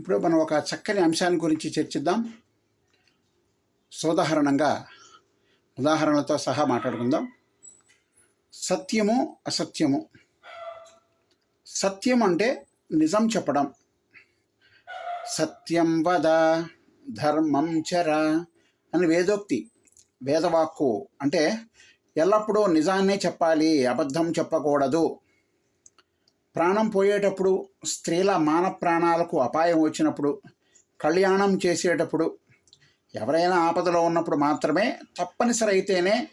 ఇప్పుడు మనం ఒక చక్కని అంశాన్ని గురించి చర్చిద్దాం. సోదాహరణంగా ఉదాహరణలతో సహా మాట్లాడుకుందాం. సత్యము అసత్యము. సత్యం అంటే నిజం చెప్పడం. సత్యం వద ధర్మం చర అని వేదోక్తి వేదవాక్కు. అంటే ఎల్లప్పుడూ నిజాన్నే చెప్పాలి అబద్ధం చెప్పకూడదు. ప్రాణం పోయేటప్పుడు స్త్రీల మాన ప్రాణాలకు అపాయం వచ్చినప్పుడు కళ్యాణం చేసేటప్పుడు ఎవరైనా ఆపదలో ఉన్నప్పుడు మాత్రమే తప్పనిసరి అయితేనే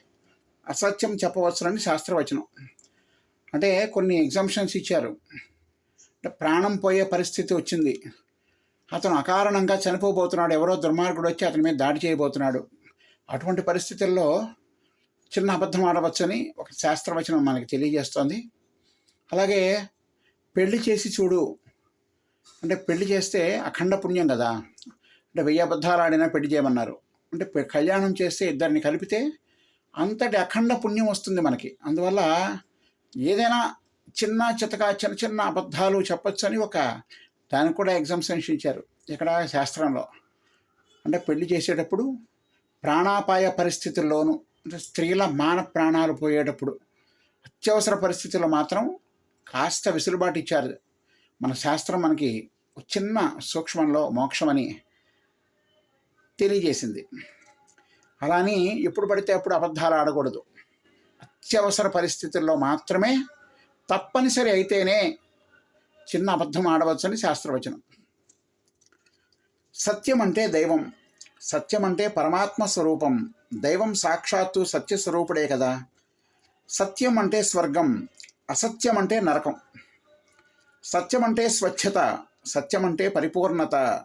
అసత్యం చెప్పవచ్చునని శాస్త్రవచనం. అంటే కొన్ని ఎగ్జామ్షన్స్ ఇచ్చారు. అంటే ప్రాణం పోయే పరిస్థితి వచ్చింది. అతను అకారణంగా చనిపోబోతున్నాడు. ఎవరో దుర్మార్గుడు వచ్చి అతని మీద దాడి చేయబోతున్నాడు. అటువంటి పరిస్థితుల్లో చిన్న అబద్ధం ఆడవచ్చని ఒక శాస్త్రవచనం మనకి తెలియజేస్తోంది. అలాగే పెళ్ళి చేసి చూడు. అంటే పెళ్ళి చేస్తే అఖండ పుణ్యం కదా. అంటే వెయ్యి అబద్ధాలు ఆడినా పెళ్ళి చేయమన్నారు. అంటే కళ్యాణం చేస్తే ఇద్దరిని కలిపితే అంతటి అఖండ పుణ్యం వస్తుంది మనకి. అందువల్ల ఏదైనా చిన్న చితక చిన్న చిన్న అబద్ధాలు చెప్పొచ్చు అని ఒక దానికి కూడా ఎగ్జామ్షన్స్ ఇచ్చారు. ఇక్కడ శాస్త్రంలో. అంటే పెళ్ళి చేసేటప్పుడు ప్రాణాపాయ పరిస్థితుల్లోనూ అంటే స్త్రీల మాన ప్రాణాలు పోయేటప్పుడు అత్యవసర పరిస్థితుల్లో మాత్రం కాస్త వెసులుబాటు ఇచ్చారు. మన శాస్త్రం మనకి చిన్న సూక్ష్మంలో మోక్షమని తెలియజేసింది. అలా అని ఎప్పుడు పడితే అప్పుడు అబద్ధాలు ఆడకూడదు. అత్యవసర పరిస్థితుల్లో మాత్రమే తప్పనిసరి అయితేనే చిన్న అబద్ధం ఆడవచ్చని శాస్త్రవచనం. సత్యం అంటే దైవం సత్యం అంటే పరమాత్మ స్వరూపం. దైవం సాక్షాత్తు సత్య స్వరూపుడే కదా. సత్యం అంటే స్వర్గం అసత్యం అంటే నరకం. సత్యం అంటే స్వచ్ఛత సత్యం అంటే పరిపూర్ణత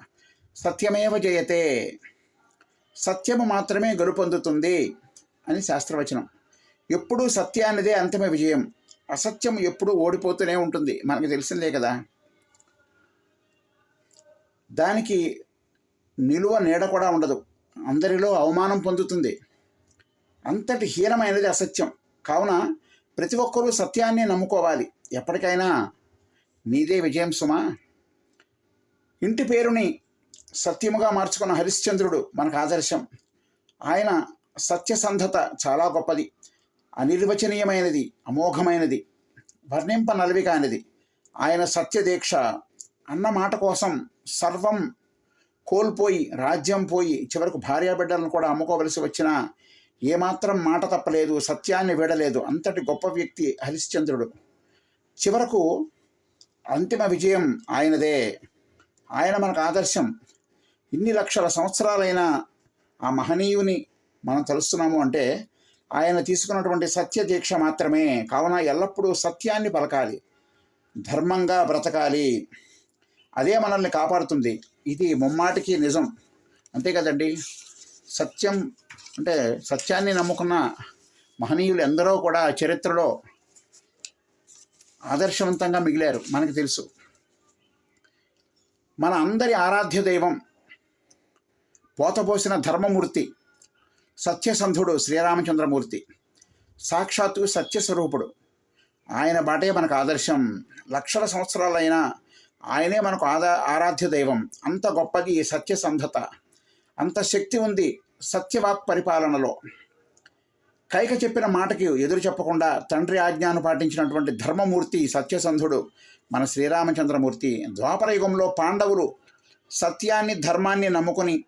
సత్యమేవ జయతే సత్యము మాత్రమే గెలుపొందుతుంది అని శాస్త్రవచనం. ఎప్పుడూ సత్యానిదే అంతిమ విజయం. అసత్యం ఎప్పుడూ ఓడిపోతూనే ఉంటుంది. మనకు తెలిసిందే కదా. దానికి నిలువ నీడ కూడా ఉండదు. అందరిలో అవమానం పొందుతుంది. అంతటి హీనమైనది అసత్యం. కావున ప్రతి ఒక్కరూ సత్యాన్ని నమ్ముకోవాలి. ఎప్పటికైనా నీదే విజయం సుమా. ఇంటి పేరుని సత్యముగా మార్చుకున్న హరిశ్చంద్రుడు మనకు ఆదర్శం. ఆయన సత్యసంధత చాలా గొప్పది. అనిర్వచనీయమైనది అమోఘమైనది వర్ణింప నలవి కానిది. ఆయన సత్యదీక్ష అన్న మాట కోసం సర్వం కోల్పోయి రాజ్యం పోయి చివరకు భార్యాబిడ్డలను కూడా అమ్ముకోవలసి వచ్చినా ఏమాత్రం మాట తప్పలేదు సత్యాన్ని వీడలేదు. అంతటి గొప్ప వ్యక్తి హరిశ్చంద్రుడు. చివరకు అంతిమ విజయం ఆయనదే. ఆయన మనకు ఆదర్శం. ఇన్ని లక్షల సంవత్సరాలైన ఆ మహనీయుని మనం తలుస్తున్నాము అంటే ఆయన తీసుకున్నటువంటి సత్య దీక్ష మాత్రమే. కావున ఎల్లప్పుడూ సత్యాన్ని పలకాలి. ధర్మంగా బ్రతకాలి. అదే మనల్ని కాపాడుతుంది. ఇది ముమ్మాటికి నిజం. అంతే కదండి? సత్యం అంటే సత్యాన్ని నమ్ముకున్న మహనీయులు ఎందరో కూడా చరిత్రలో ఆదర్శవంతంగా మిగిలారు మనకు తెలుసు. మన అందరి ఆరాధ్య దైవం పోతపోసిన ధర్మమూర్తి సత్యసంధుడు శ్రీరామచంద్రమూర్తి సాక్షాత్తు సత్యస్వరూపుడు. ఆయన బాటే మనకు ఆదర్శం. లక్షల సంవత్సరాలైనా ఆయనే మనకు ఆదా ఆరాధ్య దైవం. అంత గొప్పది ఈ సత్యసంధత అంత శక్తి ఉంది సత్యవాక్ పరిపాలనలో. కైక చెప్పిన మాటకి ఎదురు చెప్పకుండా తండ్రి ఆజ్ఞాను పాటించినటువంటి ధర్మమూర్తి సత్యసంధుడు మన శ్రీరామచంద్రమూర్తి ద్వాపర యుగంలో పాండవులు సత్యాన్ని ధర్మాన్ని నమ్ముకుని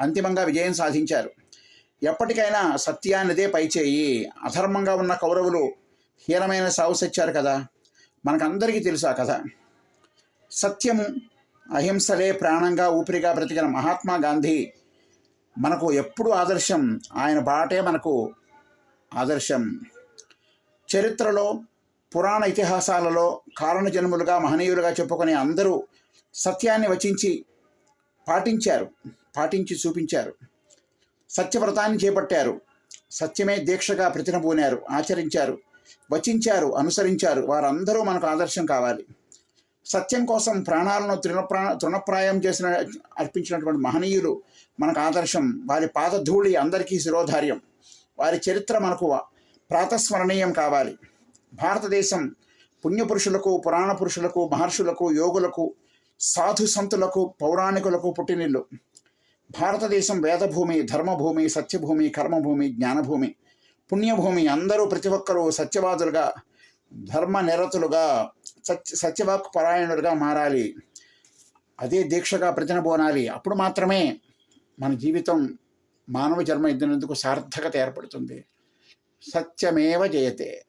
అంతిమంగా విజయం సాధించారు. ఎప్పటికైనా సత్యానిదే పైచేయి. అధర్మంగా ఉన్న కౌరవులు హీనమైన సాగు కదా. మనకందరికీ తెలుసు ఆ కథ. సత్యము అహింసలే ప్రాణంగా ఊపిరిగా బ్రతికిన మహాత్మా గాంధీ మనకు ఎప్పుడు ఆదర్శం ఆయన బాటే మనకు ఆదర్శం. చరిత్రలో పురాణ ఇతిహాసాలలో కారణ జన్ములుగా మహనీయులుగా చెప్పుకునే అందరూ సత్యాన్ని వచించి పాటించారు పాటించి చూపించారు. సత్యవ్రతాన్ని చేపట్టారు సత్యమే దీక్షగా ప్రతినబూనారు ఆచరించారు వచించారు అనుసరించారు. వారందరూ మనకు ఆదర్శం కావాలి. సత్యం కోసం ప్రాణాలను తృణప్రా తృణప్రాయం చేసిన అర్పించినటువంటి మహనీయులు మనకు ఆదర్శం. వారి పాదధూళి అందరికీ శిరోధార్యం. వారి చరిత్ర మనకు ప్రాతస్మరణీయం కావాలి. భారతదేశం పుణ్యపురుషులకు పురాణ పురుషులకు మహర్షులకు యోగులకు సాధు సంతులకు పౌరాణికులకు పుట్టినిల్లు. భారతదేశం వేదభూమి ధర్మభూమి సత్యభూమి కర్మభూమి జ్ఞానభూమి పుణ్యభూమి. అందరూ ప్రతి ఒక్కరూ సత్యవాదులుగా ధర్మ నిరతులుగా సత్య సత్యవాక్ పరాయణులుగా మారాలి. అదే దీక్షగా ప్రతినబోనాలి అప్పుడు మాత్రమే మన జీవితం మానవ జన్మ ఇద్దనందుకు సార్థకత ఏర్పడుతుంది. సత్యమేవ జయతే.